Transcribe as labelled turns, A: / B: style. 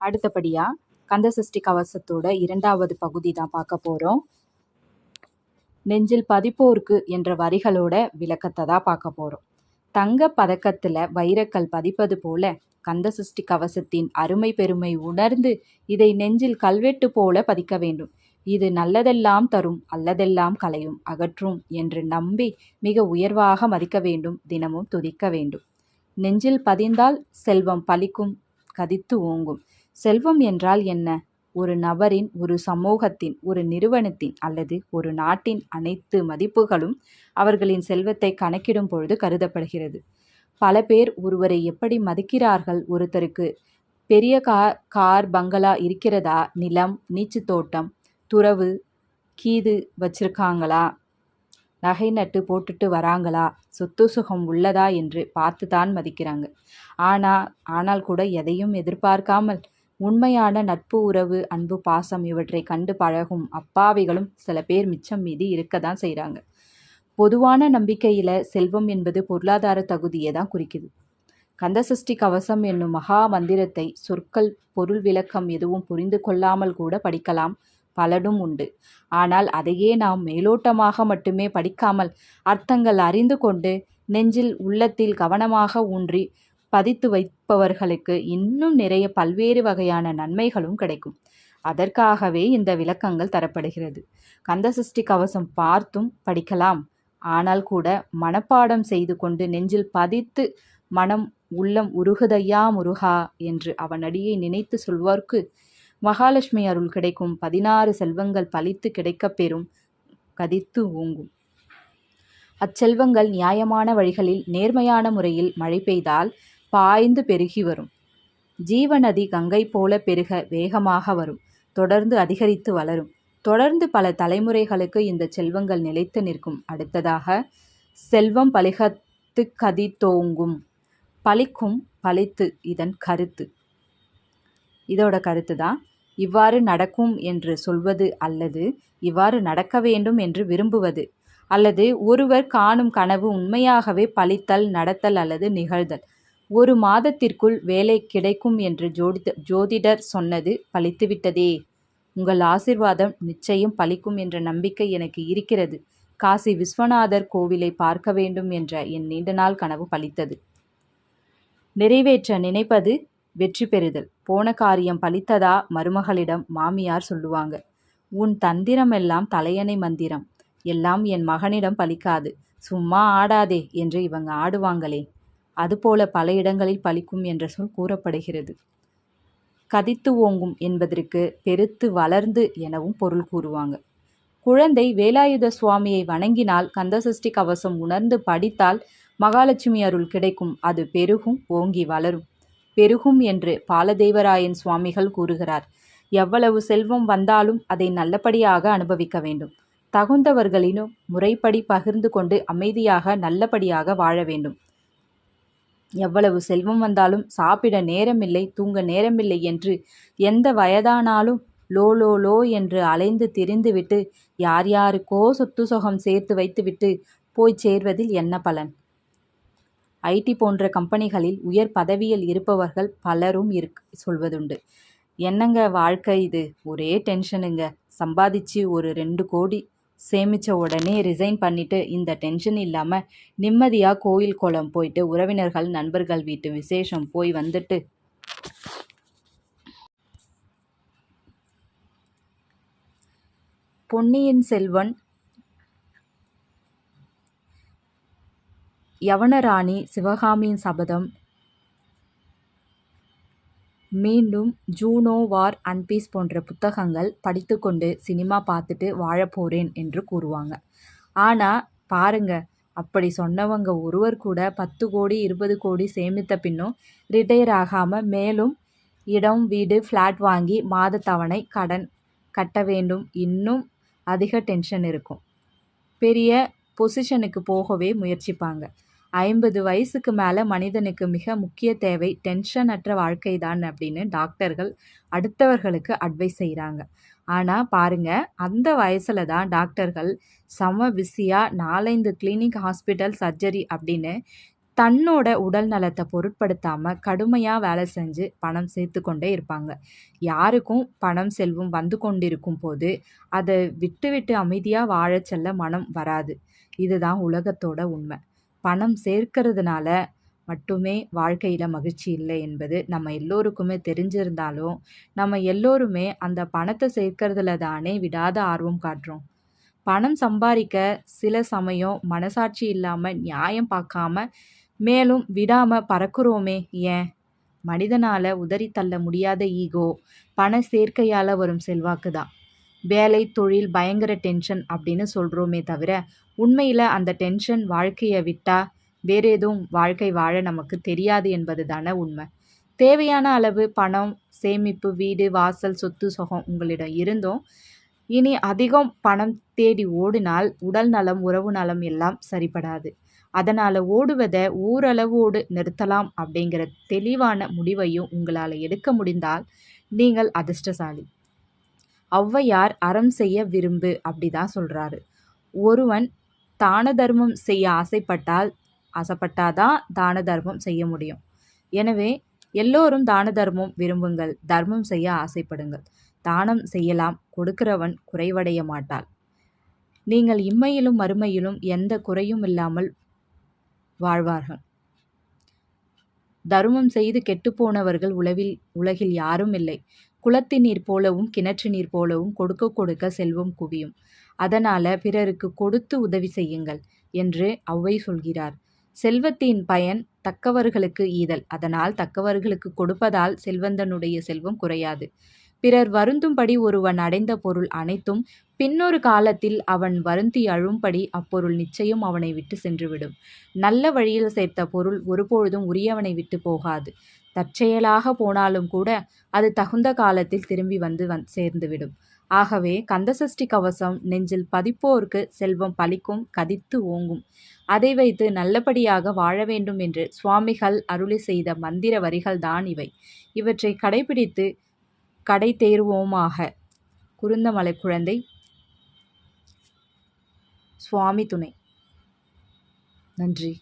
A: அடுத்தபடியாக கந்தசஷ்டி கவசத்தோட இரண்டாவது பகுதி தான் பார்க்க போகிறோம் நெஞ்சில் பதிப்போர்க்கு என்ற வரிகளோட விளக்கத்தை தான் பார்க்க போகிறோம் தங்க பதக்கத்தில் வைரக்கல் பதிப்பது போல கந்தசஷ்டி கவசத்தின் அருமை பெருமை உணர்ந்து இதை நெஞ்சில் கல்வெட்டு போல பதிக்க வேண்டும். இது நல்லதெல்லாம் தரும் அல்லதெல்லாம் கலையும் அகற்றும் என்று நம்பி மிக உயர்வாக மதிக்க வேண்டும் தினமும் துதிக்க வேண்டும். நெஞ்சில் பதிந்தால் செல்வம் பலிக்கும் கதித்து ஓங்கும். செல்வம் என்றால் என்ன? ஒரு நபரின் ஒரு சமூகத்தின் ஒரு நிறுவனத்தின் அல்லது ஒரு நாட்டின் அனைத்து மதிப்புகளும் அவர்களின் செல்வத்தை கணக்கிடும் பொழுது கருதப்படுகிறது. பல பேர் ஒருவரை எப்படி மதிக்கிறார்கள்? ஒருத்தருக்கு பெரிய கார் கார் பங்களா இருக்கிறதா? நிலம் நீச்சு தோட்டம் துறவு கீது வச்சிருக்காங்களா? நகை நட்டு போட்டுட்டு வராங்களா? சொத்து சுகம் உள்ளதா? என்று பார்த்து தான் மதிக்கிறாங்க. ஆனால் ஆனால் கூட எதையும் எதிர்பார்க்காமல் உண்மையான நட்பு உறவு அன்பு பாசம் இவற்றை கண்டு பழகும் அப்பாவிகளும் சில பேர் மிச்சம் மீது இருக்க தான் செய்கிறாங்க பொதுவான நம்பிக்கையில் செல்வம் என்பது பொருளாதார தகுதியை தான் குறிக்குது. கந்தசஷ்டி கவசம் என்னும் மகா மந்திரத்தை சொற்கள் பொருள் விளக்கம் எதுவும் புரிந்து கொள்ளாமல் கூட படிக்கலாம். பலடும் உண்டு. ஆனால் அதையே நாம் மேலோட்டமாக மட்டுமே படிக்காமல் அர்த்தங்கள் அறிந்து கொண்டு நெஞ்சில் உள்ளத்தில் கவனமாக ஊன்றி பதித்து வைப்பவர்களுக்கு இன்னும் நிறைய பல்வேறு வகையான நன்மைகளும் கிடைக்கும். அதற்காகவே இந்த விளக்கங்கள் தரப்படுகிறது. கந்தசஷ்டி கவசம் பார்த்தும் படிக்கலாம். ஆனால் கூட மனப்பாடம் செய்து கொண்டு நெஞ்சில் பதித்து மனம் உள்ளம் உருகுதையா முருகா என்று அவன் அடியை நினைத்து சொல்வார்க்கு. மகாலட்சுமி அருள் கிடைக்கும். பதினாறு செல்வங்கள் பலித்து கிடைக்கப் பெறும். கதித்து ஓங்கும். அச்செல்வங்கள் நியாயமான வழிகளில் நேர்மையான முறையில் மழை பெய்தால் பாய்ந்து பெருகி வரும். ஜீவநதி கங்கை போல பெருக வேகமாக வரும். தொடர்ந்து அதிகரித்து வளரும். தொடர்ந்து பல தலைமுறைகளுக்கு இந்த செல்வங்கள் நிலைத்து நிற்கும். அடுத்ததாக செல்வம் பலிகத்து கதி தோங்கும் பழிக்கும் பழித்து இதன் கருத்து. இதோட கருத்து தான் இவ்வாறு நடக்கும் என்று சொல்வது அல்லது இவ்வாறு நடக்க வேண்டும் என்று விரும்புவது அல்லது ஒருவர் காணும் கனவு உண்மையாகவே பழித்தல் நடத்தல் அல்லது நிகழ்தல். ஒரு மாதத்திற்குள் வேலை கிடைக்கும் என்று ஜோதிட ஜோதிடர் சொன்னது பலித்துவிட்டதே உங்கள் ஆசிர்வாதம் நிச்சயம் பலிக்கும் என்ற நம்பிக்கை எனக்கு இருக்கிறது. காசி விஸ்வநாதர் கோவிலை பார்க்க வேண்டும் என்ற என் நீண்ட நாள் கனவு பலித்தது நிறைவேற்ற நினைப்பது வெற்றி பெறுதல். போன காரியம் பலித்ததா மருமகளிடம் மாமியார் சொல்லுவாங்க. உன் தந்திரமெல்லாம் தலையணை மந்திரம். எல்லாம் என் மகனிடம் பலிக்காது சும்மா ஆடாதே என்று இவங்க ஆடுவாங்களே. அதுபோல பல இடங்களில் பலிக்கும் என்ற சொல் கூறப்படுகிறது. கதித்து ஓங்கும் என்பதற்கு பெருத்து வளர்ந்து எனவும் பொருள் கூறுவாங்க. குழந்தை வேலாயுத சுவாமியை வணங்கினால் கந்தசஷ்டி கவசம் உணர்ந்து படித்தால் மகாலட்சுமி அருள் கிடைக்கும். அது பெருகும் ஓங்கி வளரும். பெருகும் என்று பாலதேவராயன் சுவாமிகள் கூறுகிறார். எவ்வளவு செல்வம் வந்தாலும் அதை நல்லபடியாக அனுபவிக்க வேண்டும். தகுந்தவர்களினும் முறைப்படி பகிர்ந்து கொண்டு அமைதியாக நல்லபடியாக வாழ வேண்டும். எவ்வளவு செல்வம் வந்தாலும் சாப்பிட நேரமில்லை தூங்க நேரமில்லை என்று எந்த வயதானாலும் லோ லோ லோ என்று அலைந்து திரிந்துவிட்டு யார் யாருக்கோ சொத்து சொகம் சேர்த்து வைத்துவிட்டு போய் சேர்வதில் என்ன பலன்? ஐடி போன்ற கம்பெனிகளில் உயர் பதவியில் இருப்பவர்கள் பலரும் இருக் சொல்வதுண்டு. என்னங்க வாழ்க்கை இது? ஒரே டென்ஷனுங்க. சம்பாதிச்சு ஒரு ரெண்டு கோடி சேமித்த உடனே ரிசைன் பண்ணிவிட்டு இந்த டென்ஷன் இல்லாமல் நிம்மதியாக கோயில் குளம் போயிட்டு உறவினர்கள் நண்பர்கள் வீட்டு விசேஷம் போய் வந்துட்டு. பொன்னியின் செல்வன் யவனராணி சிவகாமியின் சபதம் மீண்டும் ஜூனோ வார் அண்ட் பீஸ் போன்ற புத்தகங்கள் படித்துக்கொண்டு சினிமா பார்த்துட்டு வாழப்போகிறேன் என்று கூறுவாங்க. ஆனால் பாருங்க அப்படி சொன்னவங்க ஒருவர் கூட பத்து கோடி இருபது கோடி சேமித்த பின்னும் ரிட்டையர் ஆகாமல் மேலும் இடம் வீடு ஃப்ளாட் வாங்கி மாத தவணை கடன் கட்ட வேண்டும். இன்னும் அதிக டென்ஷன் இருக்கும். பெரிய பொசிஷனுக்கு போகவே முயற்சிப்பாங்க. ஐம்பது வயசுக்கு மேலே மனிதனுக்கு மிக முக்கிய தேவை டென்ஷன் அற்ற வாழ்க்கை தான் அப்படின்னு டாக்டர்கள் அடுத்தவர்களுக்கு அட்வைஸ் செய்கிறாங்க ஆனால் பாருங்க அந்த வயசில் தான் டாக்டர்கள் செம பிஸியாக நாலஞ்சு கிளினிக் ஹாஸ்பிட்டல் சர்ஜரி அப்படின்னு தன்னோட உடல் நலத்தை பொருட்படுத்தாமல் கடுமையாக வேலை செஞ்சு பணம் சேர்த்து கொண்டே இருப்பாங்க. யாருக்கும் பணம் செல்வம் வந்து கொண்டிருக்கும் போது அதை விட்டு விட்டு அமைதியாக வாழச் செல்ல மனம் வராது. இதுதான் உலகத்தோட உண்மை. பணம் சேர்க்கறதுனால மட்டுமே வாழ்க்கையில் மகிழ்ச்சி இல்லை என்பது நம்ம எல்லோருக்குமே தெரிஞ்சிருந்தாலும் நம்ம எல்லோருமே அந்த பணத்தை சேர்க்கறதுல தானே விடாத ஆர்வம் காட்டுறோம். பணம் சம்பாதிக்க சில சமயம் மனசாட்சி இல்லாமல் நியாயம் பார்க்காம மேலும் விடாமல் பறக்குறோமே ஏன்? மனிதனால் உதறி தள்ள முடியாத ஈகோ பண சேர்க்கையால் வரும் செல்வாக்கு தான். வேலை தொழில் பயங்கர டென்ஷன் அப்படின்னு சொல்கிறோமே தவிர உண்மையில் அந்த டென்ஷன் வாழ்க்கையை விட்டால் வேற எதுவும் வாழ்க்கை வாழ நமக்கு தெரியாது என்பது தானே உண்மை. தேவையான அளவு பணம் சேமிப்பு வீடு வாசல் சொத்து சுகம் உங்களிடம் இருந்தும் இனி அதிகம் பணம் தேடி ஓடினால் உடல் நலம் உறவு நலம் எல்லாம் சரிபடாது. அதனால் ஓடுவதை ஓரளவோடு நிறுத்தலாம் அப்படிங்கிற தெளிவான முடிவையும் உங்களால் எடுக்க முடிந்தால் நீங்கள் அதிர்ஷ்டசாலி. ஔவையார் அறம் செய்ய விரும்பு அப்படி தான் சொல்கிறாரு ஒருவன் தான தர்மம் செய்ய ஆசைப்பட்டால் ஆசைப்பட்டாதான் தான தர்மம் செய்ய முடியும். எனவே எல்லோரும் தான தர்மம் விரும்புங்கள் தர்மம் செய்ய ஆசைப்படுங்கள். தானம் செய்யலாம் கொடுக்கிறவன் குறைவடைய மாட்டாள். நீங்கள் இம்மையிலும் மறுமையிலும் எந்த குறையும் இல்லாமல் வாழ்வார்கள். தருமம் செய்து கெட்டுப்போனவர்கள் உலகில் உலகில் யாரும் இல்லை. குளத்து நீர் போலவும் கிணற்று நீர் போலவும் கொடுக்க கொடுக்க செல்வம் குவியும். அதனால பிறருக்கு கொடுத்து உதவி செய்யுங்கள் என்று ஔவை சொல்கிறார். செல்வத்தின் பயன் தக்கவர்களுக்கு ஈதல். அதனால் தக்கவர்களுக்கு கொடுப்பதால் செல்வந்தனுடைய செல்வம் குறையாது. பிறர் வருந்தும்படி ஒருவன் அடைந்த பொருள் அனைத்தும் பின்னொரு காலத்தில் அவன் வருந்தி அழும்படி அப்பொருள் நிச்சயம் அவனை விட்டு சென்றுவிடும். நல்ல வழியில் சேர்த்த பொருள் ஒருபொழுதும் உரியவனை விட்டு போகாது. தற்செயலாக போனாலும் கூட அது தகுந்த காலத்தில் திரும்பி வந்து வந் சேர்ந்துவிடும். ஆகவே கந்தசஷ்டி கவசம் நெஞ்சில் பதிப்போருக்கு செல்வம் பலிக்கும் கதித்து ஓங்கும். அதை வைத்து நல்லபடியாக வாழ வேண்டும் என்று சுவாமிகள் அருளி செய்த மந்திர வரிகள் தான் இவை. இவற்றை கடைபிடித்து கடை தேர்வோமாக. குருந்தமலை குழந்தை. சுவாமி துணை. நன்றி.